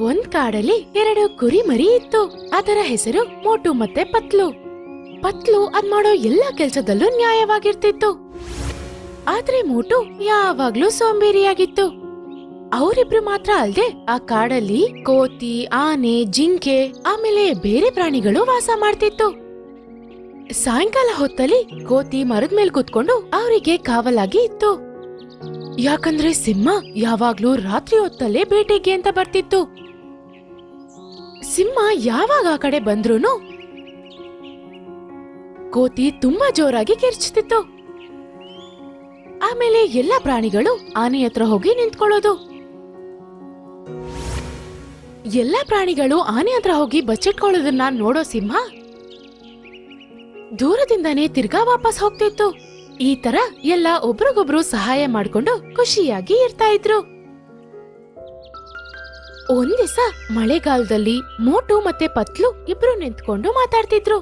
ಒಂದ್ ಕಾಡಲ್ಲಿ ಎರಡು ಕುರಿ ಮರಿ ಇತ್ತು. ಅದರ ಹೆಸರು ಮೋಟು ಮತ್ತೆ ಪತ್ಲು. ಪತ್ಲು ಅದ್ ಮಾಡೋ ಎಲ್ಲಾ ಕೆಲ್ಸದಲ್ಲೂ ನ್ಯಾಯವಾಗಿರ್ತಿತ್ತು. ಆದ್ರೆ ಮೋಟು ಯಾವಾಗ್ಲೂ ಸೋಂಬೇರಿಯಾಗಿತ್ತು. ಅವರಿಬ್ರು ಮಾತ್ರ ಅಲ್ದೆ ಆ ಕಾಡಲ್ಲಿ ಕೋತಿ, ಆನೆ, ಜಿಂಕೆ, ಆಮೇಲೆ ಬೇರೆ ಪ್ರಾಣಿಗಳು ವಾಸ ಮಾಡ್ತಿತ್ತು. ಸಾಯಂಕಾಲ ಹೊತ್ತಲ್ಲಿ ಕೋತಿ ಮರದ ಮೇಲೆ ಕೂತ್ಕೊಂಡು ಅವರಿಗೆ ಕಾವಲಾಗಿ ಇತ್ತು. ಯಾಕಂದ್ರೆ ಸಿಂಹ ಯಾವಾಗ್ಲೂ ರಾತ್ರಿ ಹೊತ್ತಲ್ಲೇ ಬೇಟೆಗೆ ಅಂತ ಬರ್ತಿತ್ತು. ಸಿಂಹ ಯಾವಾಗ ಆ ಕಡೆ ಬಂದ್ರೂನು? ಕೋತಿ ತುಂಬಾ ಜೋರಾಗಿ ಕಿರ್ಚುತ್ತಿತ್ತು ಆಮೇಲೆ ಎಲ್ಲ ಪ್ರಾಣಿಗಳು ಆನೆ ಹತ್ರ ಹೋಗಿ ನಿಂತ್ಕೊಳ್ಳೋದು. ಎಲ್ಲ ಪ್ರಾಣಿಗಳು ಆನೆ ಹತ್ರ ಹೋಗಿ ಬಚ್ಚಿಟ್ಕೊಳ್ಳೋದನ್ನ ನೋಡೋ ಸಿಂಹ ದೂರದಿಂದನೇ ತಿರ್ಗಾ ವಾಪಸ್ ಹೋಗ್ತಿತ್ತು. ಈ ತರ ಎಲ್ಲ ಒಬ್ರಿಗೊಬ್ರು ಸಹಾಯ ಮಾಡ್ಕೊಂಡು ಖುಷಿಯಾಗಿ ಇರ್ತಾ ಇದ್ರು. ಒಂದ್ ದಿವಸ ಮಳೆಗಾಲದಲ್ಲಿ ಮೋಟು ಮತ್ತೆ ಪತ್ಲು ಇಬ್ರು ನಿಂತ್ಕೊಂಡು ಮಾತಾಡ್ತಿದ್ರು.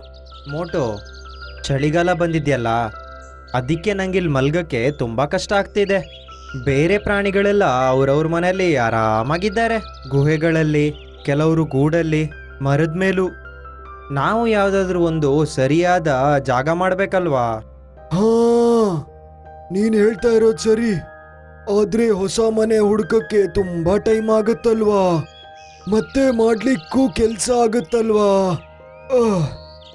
ಮೋಟೋ ಚಳಿಗಾಲ ಬಂದಿದ್ಯಲ್ಲ ಅದಕ್ಕೆ ನಂಗಿಲ್ಲಿ ಮಲ್ಗಕ್ಕೆ ತುಂಬ ಕಷ್ಟ ಆಗ್ತಿದೆ. ಬೇರೆ ಪ್ರಾಣಿಗಳೆಲ್ಲ ಅವ್ರವ್ರ ಮನೆಯಲ್ಲಿ ಆರಾಮಾಗಿದ್ದಾರೆ. ಗುಹೆಗಳಲ್ಲಿ ಕೆಲವರು ಗೂಡಲ್ಲಿ ಮರದ ಮೇಲೂ. ನಾವು ಯಾವುದಾದ್ರೂ ಒಂದು ಸರಿಯಾದ ಜಾಗ ಮಾಡಬೇಕಲ್ವಾ? ಹಾ ನೀನ್ ಹೇಳ್ತಾ ಇರೋದು ಸರಿ. ಆದ್ರೆ ಹೊಸ ಮನೆ ಹುಡ್ಕಕ್ಕೆ ತುಂಬಾ ಟೈಮ್ ಆಗುತ್ತಲ್ವಾ? ಮತ್ತೆ ಮಾಡ್ಲಿಕ್ಕೂ ಕೆಲ್ಸ ಆಗುತ್ತಲ್ವಾ? ಆಹ್,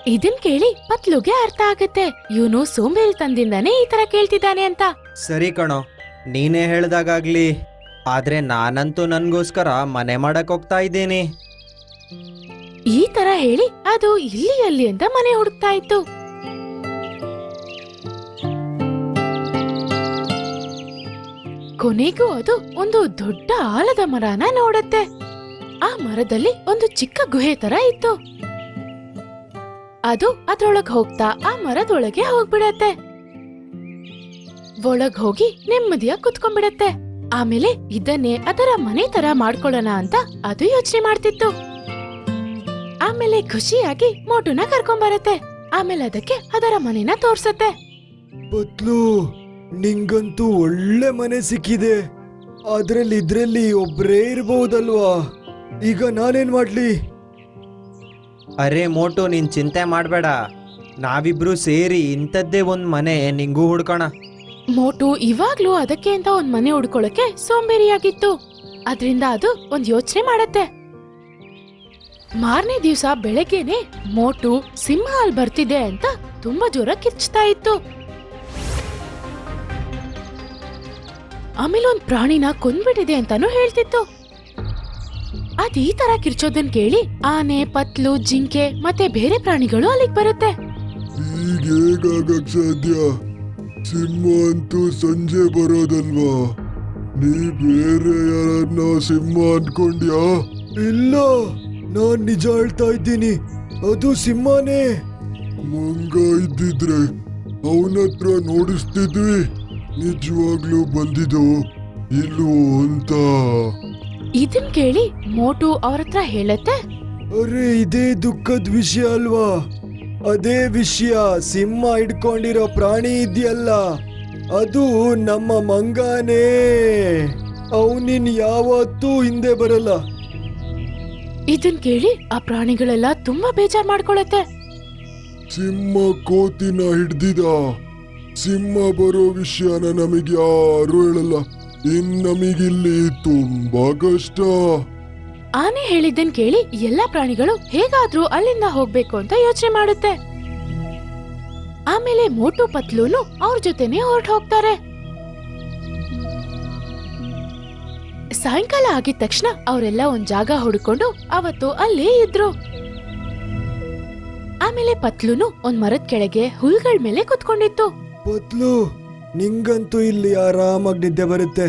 ಇದನ್ ಕೇಳಿ ಪತ್ಲುಗೆ ಅರ್ಥ ಆಗತ್ತೆ. ಇವನು ಸೋಂಬೇರಿತನದಿಂದಾನೇ ಈ ತರ ಕೇಳ್ತಿದ್ದಾನೆ ಅಂತ. ಸರಿ ಕಣೋ ನೀನೇ ಹೇಳ್ದಾಗಾಗ್ಲಿ. ಆದ್ರೆ ನಾನಂತೂ ನನಗೋಸ್ಕರ ಮನೆ ಮಾಡಕ್ ಹೋಗ್ತಾ ಇದ್ದೀನಿ. ಈ ತರ ಹೇಳಿ ಅದು ಇಲ್ಲಿ ಅಲ್ಲಿ ಅಂತ ಮನೆ ಹುಡುಕ್ತಾ ಇತ್ತು. ಕೊನೆಗೂ ಅದು ಒಂದು ದೊಡ್ಡ ಆಲದ ಮರನ ನೋಡತ್ತೆ. ಆ ಮರದಲ್ಲಿ ಒಂದು ಚಿಕ್ಕ ಗುಹೆ ತರ ಇತ್ತು. ಅದು ಅದ್ರೊಳಗ್ ಹೋಗ್ತಾ ಆ ಮರದೊಳಗೆ ಹೋಗ್ಬಿಡತ್ತೆ. ಒಳಗ್ ಹೋಗಿ ನೆಮ್ಮದಿಯ ಕುತ್ಕೊಂಡ್ಬಿಡತ್ತೆ. ಆಮೇಲೆ ಇದನ್ನೇ ಅದರ ಮನೆ ತರ ಮಾಡ್ಕೊಳ್ಳೋಣ ಅಂತ ಅದು ಯೋಚನೆ ಮಾಡ್ತಿತ್ತು. ಆಮೇಲೆ ಖುಷಿಯಾಗಿ ಮೋಟುನ ಕರ್ಕೊಂಬರತ್ತೆ. ಆಮೇಲೆ ಅದಕ್ಕೆ ಅದರ ಮನೆನ ತೋರ್ಸತ್ತೆ. ನಿಂಗಂತೂ ಒಳ್ಳೆ ಮನೆ ಸಿಕ್ಕಿದೆ. ಅದ್ರಲ್ಲಿ ಇದ್ರಲ್ಲಿ ಒಬ್ರೇ ಇರ್ಬಹುದಲ್ವಾ ಈಗ ನಾನೇನ್ ಮಾಡ್ಲಿ? ಅರೆ ಮೋಟು ನೀನ್ ಚಿಂತೆ ಮಾಡಬೇಡ. ನಾವಿಬ್ರು ಸೇರಿ ಇಂಥದ್ದೇ ಒಂದು ಮನೆ ನಿಂಗೂ ಹುಡ್ಕೋಣ. ಮೋಟು ಇವಾಗ್ಲೂ ಅದಕ್ಕೆ ಅಂತ ಒಂದ್ ಮನೆ ಹುಡ್ಕೊಳಕ್ಕೆ ಸೋಂಬೇರಿಯಾಗಿತ್ತು. ಅದ್ರಿಂದ ಅದು ಒಂದ್ ಯೋಚನೆ ಮಾಡತ್ತೆ. ಮಾರನೇ ದಿವಸ ಬೆಳಗ್ಗೆನೆ ಮೋಟು ಸಿಂಹ ಅಲ್ಲಿ ಬರ್ತಿದೆ ಅಂತ ತುಂಬಾ ಜೋರ ಕಿರ್ಚ್ತಾ ಇತ್ತು. ಆಮೇಲೆ ಒಂದ್ ಪ್ರಾಣಿನ ಕೊಂದ್ಬಿಟ್ಟಿದೆ ಅಂತಾನು ಹೇಳ್ತಿತ್ತು. ಅದ್ ಈ ತರ ಕಿರ್ಚೋದನ್ ಕೇಳಿ ಆನೆ ಪತ್ಲು ಜಿಂಕೆ ಮತ್ತೆ ಬೇರೆ ಪ್ರಾಣಿಗಳು ಅಲ್ಲಿಗೆ ಬರುತ್ತೆ. ಸಾಧ್ಯ? ಸಿಂಹ ಅಂತೂ ಸಂಜೆ ಬರೋದಲ್ವಾ? ನೀ ಬೇರೆ ಯಾರನ್ನ ಸಿಂಹ ಅನ್ಕೊಂಡ್ಯಾ? ಇಲ್ಲ ನಾನ್ ನಿಜ ಹೇಳ್ತಾ ಇದ್ದೀನಿ. ಅದು ಸಿಂಹನೇ. ಮಂಗ ಇದ್ದಿದ್ರೆ ಅವನತ್ರ ನೋಡಿಸ್ತಿದ್ವಿ. ನಿಜವಾಗ್ಲೂ ಬಂದಿದ್ದು ಇಲ್ವೋ ಅಂತ. ಇದನ್ ಕೇಳಿ ಮೋಟು ಅವ್ರ ಹತ್ರ ಹೇಳತ್ತೆ? ಅರೆ ಇದೇ ದುಃಖದ ವಿಷಯ ಅಲ್ವಾ? ಅದೇ ವಿಷಯ ಸಿಂಹ ಹಿಡ್ಕೊಂಡಿರೋ ಪ್ರಾಣಿ ಇದೆಯಲ್ಲ ಅದು ನಮ್ಮ ಮಂಗಾನೇ. ಅವನಿನ್ ಯಾವತ್ತೂ ಹಿಂದೆ ಬರಲ್ಲ. ಇದನ್ ಕೇಳಿ ಆ ಪ್ರಾಣಿಗಳೆಲ್ಲ ತುಂಬಾ ಬೇಜಾರ್ ಮಾಡ್ಕೊಳತ್ತೆ. ಸಿಂಹ ಕೋತಿನ ಹಿಡ್ದಿದ? ಸಿಂಹ ಬರೋ ವಿಷಯನ ನಮಗೆ ಯಾರು ಹೇಳಲ್ಲ. ಇನ್ ನಮಗಿಲ್ಲಿ ತುಂಬಾ ಕಷ್ಟ. ಆನೆ ಹೇಳಿದ್ದನ್ ಕೇಳಿ ಎಲ್ಲಾ ಪ್ರಾಣಿಗಳು ಹೇಗಾದ್ರೂ ಅಲ್ಲಿಂದ ಹೋಗ್ಬೇಕು ಅಂತ ಯೋಚನೆ ಮಾಡುತ್ತೆ. ಆಮೇಲೆ ಮೋಟು ಪತ್ಲೂನು ಅವ್ರ ಜೊತೆನೆ ಹೊರಟು ಹೋಗ್ತಾರೆ. ಸಾಯಂಕಾಲ ಆಗಿದ ತಕ್ಷಣ ಅವರೆಲ್ಲ ಒಂದ್ ಜಾಗ ಹುಡ್ಕೊಂಡು ಅವತ್ತು ಅಲ್ಲೇ ಇದ್ರು. ಆಮೇಲೆ ಪತ್ಲೂನು ಒಂದ್ ಮರದ ಕೆಳಗೆ ಹುಲ್ಗಳ ಮೇಲೆ ಕುತ್ಕೊಂಡಿತ್ತು. ಪತ್ಲು ನಿಂಗಂತೂ ಇಲ್ಲಿ ಆರಾಮಾಗಿ ನಿದ್ದೆ ಬರುತ್ತೆ.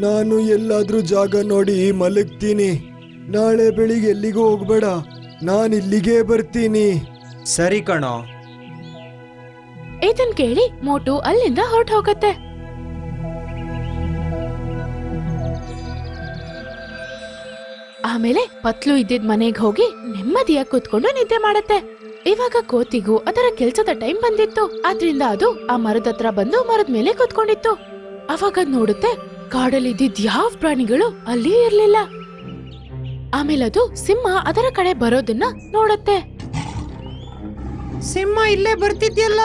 ನಾನು ಎಲ್ಲಾದ್ರೂ ಜಾಗ ನೋಡಿ ಮಲಗ್ತೀನಿ. ನಾಳೆ ಬೆಳಿಗ್ಗೆ ಎಲ್ಲಿಗೂ ಹೋಗ್ಬೇಡ. ನಾನು ಇಲ್ಲಿಗೆ ಬರ್ತೀನಿ. ಸರಿ ಕಣೋ. ಇದನ್ ಕೇಳಿ ಮೋಟು ಅಲ್ಲಿಂದ ಹೊರಟು ಹೋಗತ್ತೆ. ಆಮೇಲೆ ಪತ್ಲು ಇದ್ದಿದ್ ಮನೆಗ್ ಹೋಗಿ ನೆಮ್ಮದಿಯಾಗಿ ಕೂತ್ಕೊಂಡು ನಿದ್ದೆ ಮಾಡತ್ತೆ. ಇವಾಗ ಕೋತಿಗೂ ಅದರ ಕೆಲ್ಸದ ಟೈಮ್ ಬಂದಿತ್ತು. ಆದ್ರಿಂದ ಅದು ಆ ಮರದ ಹತ್ರ ಬಂದು ಮರದ ಮೇಲೆ ಕೂತ್ಕೊಂಡಿತ್ತು. ಅವಾಗ ನೋಡುತ್ತೆ ಕಾಡಲ್ಲಿ ಇದ್ದಿದ್ ಯಾವ ಪ್ರಾಣಿಗಳು ಅಲ್ಲಿ ಇರ್ಲಿಲ್ಲ. ಆಮೇಲೆ ಅದು ಸಿಂಹ ಅದರ ಕಡೆ ಬರೋದನ್ನ ನೋಡುತ್ತೆ. ಸಿಂಹ ಇಲ್ಲೇ ಬರ್ತಿದ್ಯಲ್ಲ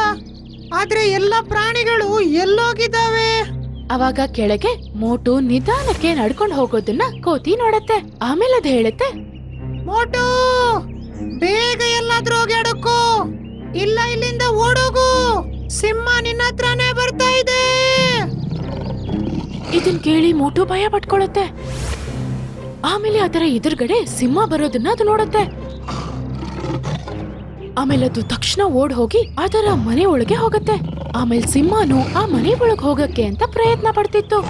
ಆದ್ರೆ ಎಲ್ಲ ಪ್ರಾಣಿಗಳು ಎಲ್ಲೋಗಿದ್ದಾವೆ. ಅವಾಗ ಕೆಳಗೆ ಮೋಟು ನಿಧಾನಕ್ಕೆ ನಡ್ಕೊಂಡು ಹೋಗೋದನ್ನ ಕೋತಿ ನೋಡತ್ತೆ. ಆಮೇಲೆ ಅದು ಹೇಳುತ್ತೆ ಮೋಟು ಬೇಗ ಎಲ್ಲಾದ್ರೂ ಹೋಗಿ ಅಡಕು? ಇಲ್ಲ, ಇಲ್ಲಿಂದ ಓಡೋಗು. ಸಿಂಹ ನಿನ್ನ ಹತ್ರನೇ ಬರ್ತಾ ಇದೆ. ಇದನ್ ಕೇಳಿ ಮೋಟು ಭಯ ಪಟ್ಕೊಳ್ಳುತ್ತೆ ಆಮೇಲೆ ಅದರ ಎದುರುಗಡೆ ಸಿಂಹ ಬರೋದನ್ನ ಅದು ನೋಡುತ್ತೆ. ಆಮೇಲೆ ಅದು ತಕ್ಷಣ ಓಡ್ ಹೋಗಿ ಅದರ ಮನೆ ಒಳಗೆ ಹೋಗತ್ತೆ. ಆಮೇಲೆ ಸಿಂಹನು ಆ ಮನೆ ಒಳಗೆ ಹೋಗಕ್ಕೆ ಅಂತ ಪ್ರಯತ್ನ ಪಡ್ತಿತ್ತು.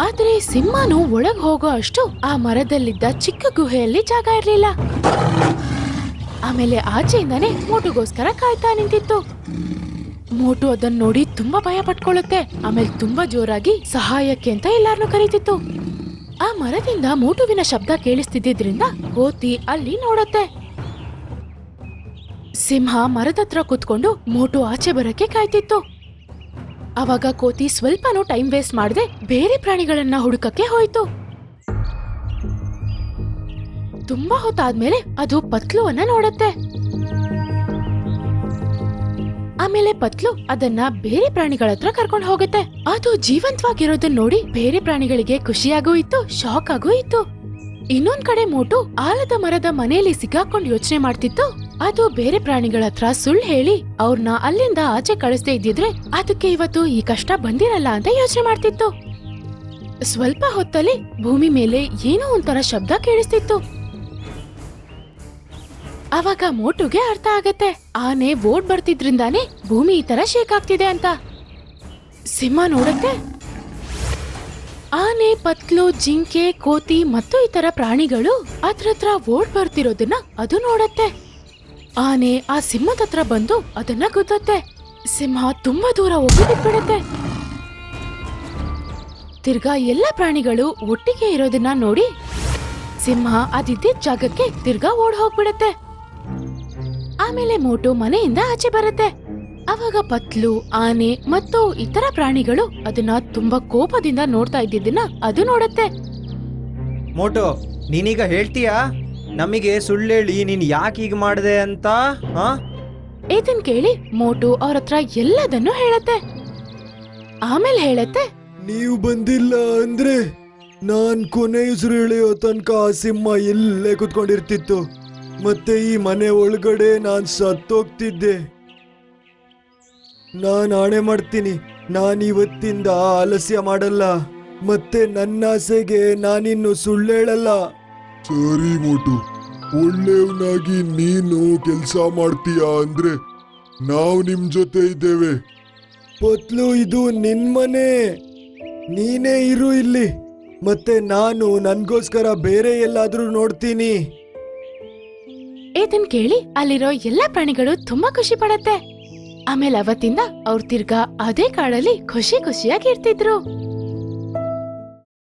ಆದ್ರೆ ಸಿಂಹನು ಒಳಗ್ ಹೋಗೋ ಅಷ್ಟು ಆ ಮರದಲ್ಲಿದ್ದ ಚಿಕ್ಕ ಗುಹೆಯಲ್ಲಿ ಜಾಗ ಇರ್ಲಿಲ್ಲ. ಆಮೇಲೆ ಆಚೆಯಿಂದಾನೇ ಮೋಟುಗೋಸ್ಕರ ಕಾಯ್ತಾ ನಿಂತಿತ್ತು. ಮೋಟು ಅದನ್ನ ನೋಡಿ ತುಂಬಾ ಭಯ ಪಟ್ಕೊಳ್ಳುತ್ತೆ. ಆಮೇಲೆ ತುಂಬಾ ಜೋರಾಗಿ ಸಹಾಯಕ್ಕೆ ಅಂತ ಎಲ್ಲಾರನ್ನು ಕರೀತಿತ್ತು. ಆ ಮರದಿಂದ ಮೋಟುವಿನ ಶಬ್ದ ಕೇಳಿಸ್ತಿದ್ದಿದ್ರಿಂದ ಕೋತಿ ಅಲ್ಲಿ ನೋಡತ್ತೆ. ಸಿಂಹ ಮರದತ್ರ ಕೂತ್ಕೊಂಡು ಮೋಟು ಆಚೆ ಬರಕ್ಕೆ ಕಾಯ್ತಿತ್ತು. ಅವಾಗ ಕೋತಿ ಸ್ವಲ್ಪನೂ ಟೈಮ್ ವೇಸ್ಟ್ ಮಾಡದೆ ಬೇರೆ ಪ್ರಾಣಿಗಳನ್ನ ಹುಡುಕಕ್ಕೆ ಹೋಯ್ತು. ತುಂಬಾ ಹೊತ್ತಾದ್ಮೇಲೆ ಅದು ಪತ್ಲುವನ್ನ ನೋಡತ್ತೆ. ಆಮೇಲೆ ಪತ್ಲು ಅದನ್ನ ಬೇರೆ ಪ್ರಾಣಿಗಳ ಹತ್ರ ಕರ್ಕೊಂಡು ಹೋಗುತ್ತೆ. ಅದು ಜೀವಂತವಾಗಿರೋದನ್ನ ನೋಡಿ ಬೇರೆ ಪ್ರಾಣಿಗಳಿಗೆ ಖುಷಿಯಾಗೂ ಇತ್ತು ಶಾಕ್ ಆಗೂ ಇತ್ತು. ಇನ್ನೊಂದ್ ಕಡೆ ಮೋಟು ಆಲದ ಮರದ ಮನೆಯಲ್ಲಿ ಸಿಕ್ಕಾಕೊಂಡು ಯೋಚನೆ ಮಾಡ್ತಿತ್ತು. ಅದು ಬೇರೆ ಪ್ರಾಣಿಗಳ ಹತ್ರ ಸುಳ್ಳು ಹೇಳಿ ಅವ್ರನ್ನ ಅಲ್ಲಿಂದ ಆಚೆ ಕಳಿಸ್ದೇ ಇದ್ದಿದ್ರೆ ಅದಕ್ಕೆ ಇವತ್ತು ಈ ಕಷ್ಟ ಬಂದಿರಲ್ಲ ಅಂತ ಯೋಚನೆ ಮಾಡ್ತಿತ್ತು. ಸ್ವಲ್ಪ ಹೊತ್ತಲ್ಲಿ ಭೂಮಿ ಮೇಲೆ ಏನೋ ಒಂಥರ ಶಬ್ದ ಕೇಳಿಸ್ತಿತ್ತು. ಅವಾಗ ಮೋಟುಗೆ ಅರ್ಥ ಆಗತ್ತೆ. ಆನೆ ಓಡ್ ಬರ್ತಿದ್ರಿಂದಾನೇ ಭೂಮಿ ಈ ತರ ಶೇಕ್ ಆಗ್ತಿದೆ ಅಂತ. ಸಿಂಹ ನೋಡತ್ತೆ. ಆನೆ, ಪತ್ಲು, ಜಿಂಕೆ, ಕೋತಿ ಮತ್ತು ಇತರ ಪ್ರಾಣಿಗಳು ಅದ್ರ ಹತ್ರ ಓಡ್ ಬರ್ತಿರೋದನ್ನ ಅದು ನೋಡತ್ತೆ. ಆನೆ ಆ ಸಿಂಹದ ಹತ್ರ ಬಂದು ಅದನ್ನ ಗುದ್ದತ್ತೆ ಸಿಂಹ ತುಂಬಾ ದೂರ ಹೋಗಿ ತಿರ್ಗಾ ಎಲ್ಲ ಪ್ರಾಣಿಗಳು ಒಟ್ಟಿಗೆ ಇರೋದನ್ನ ನೋಡಿ ಸಿಂಹ ಅದಿದ್ದ ಜಾಗಕ್ಕೆ ತಿರ್ಗಾ ಓಡ್ ಹೋಗ್ಬಿಡತ್ತೆ. ಆಮೇಲೆ ಮೋಟು ಮನೆಯಿಂದ ಆಚೆ ಬರುತ್ತೆ. ಅವಾಗ ಪತ್ಲು, ಆನೆ ಮತ್ತು ಇತರ ಪ್ರಾಣಿಗಳು ಅದನ್ನ ತುಂಬಾ ಕೋಪದಿಂದ ನೋಡ್ತಾ ಇದ್ದಿದ್ದನ್ನ ಅದು ನೋಡತ್ತೆ. ಮೋಟು, ನೀನೀಗ ಹೇಳ್ತೀಯಾ? ನಮಗೆ ಸುಳ್ಳೇಳಿ ನೀನ್ ಯಾಕೆ ಹೀಗೆ ಮಾಡಿದೆ ಅಂತ ಹಾ? ಇದನ್ ಕೇಳಿ ಮೋಟು ಅವ್ರ ಹತ್ರ ಎಲ್ಲದನ್ನು ಹೇಳತ್ತೆ. ಆಮೇಲೆ ಹೇಳತ್ತೆ. ನೀವು ಬಂದಿಲ್ಲ ಅಂದ್ರೆ ನಾನ್ ಕೊನೆ ಹೆಸರು ಎಳೆಯೋ ತನಕ ಆ ಸಿಂಹ ಎಲ್ಲೇ ಕುತ್ಕೊಂಡಿರ್ತಿತ್ತು. ಮತ್ತೆ ಈ ಮನೆ ಒಳಗಡೆ ನಾನ್ ಸತ್ತೋಗ್ತಿದ್ದೆ. ನಾನ್ ಆಣೆ ಮಾಡ್ತೀನಿ ನಾನ್ ಇವತ್ತಿಂದ ಆಲಸ್ಯ ಮಾಡಲ್ಲ. ಮತ್ತೆ ನನ್ನ ಆಸೆಗೆ ನಾನಿನ್ನು ಸುಳ್ಳೇಳಲ್ಲ. ಸರಿ ಮೋಟು ಒಳ್ಳೆಯವನಾಗಿ ನೀನು ಕೆಲಸ ಮಾಡ್ತೀಯ ಅಂದ್ರೆ ನಾವು ನಿಮ್ ಜೊತೆ ಇದ್ದೇವೆ. ಪತ್ಲು ಇದು ನಿನ್ ಮನೆ. ನೀನೇ ಇರು ಇಲ್ಲಿ ಮತ್ತೆ ನಾನು ನನ್ಗೋಸ್ಕರ ಬೇರೆ ಎಲ್ಲಾದ್ರೂ ನೋಡ್ತೀನಿ. ಇದನ್ ಕೇಳಿ ಅಲ್ಲಿರೋ ಎಲ್ಲಾ ಪ್ರಾಣಿಗಳು ತುಂಬಾ ಖುಷಿ ಪಡತ್ತೆ. ಆಮೇಲೆ ಅವತ್ತಿಂದ ಅವ್ರ ತಿರ್ಗಾ ಅದೇ ಕಾಡಲ್ಲಿ ಖುಷಿ ಖುಷಿಯಾಗಿ ಇರ್ತಿದ್ರು.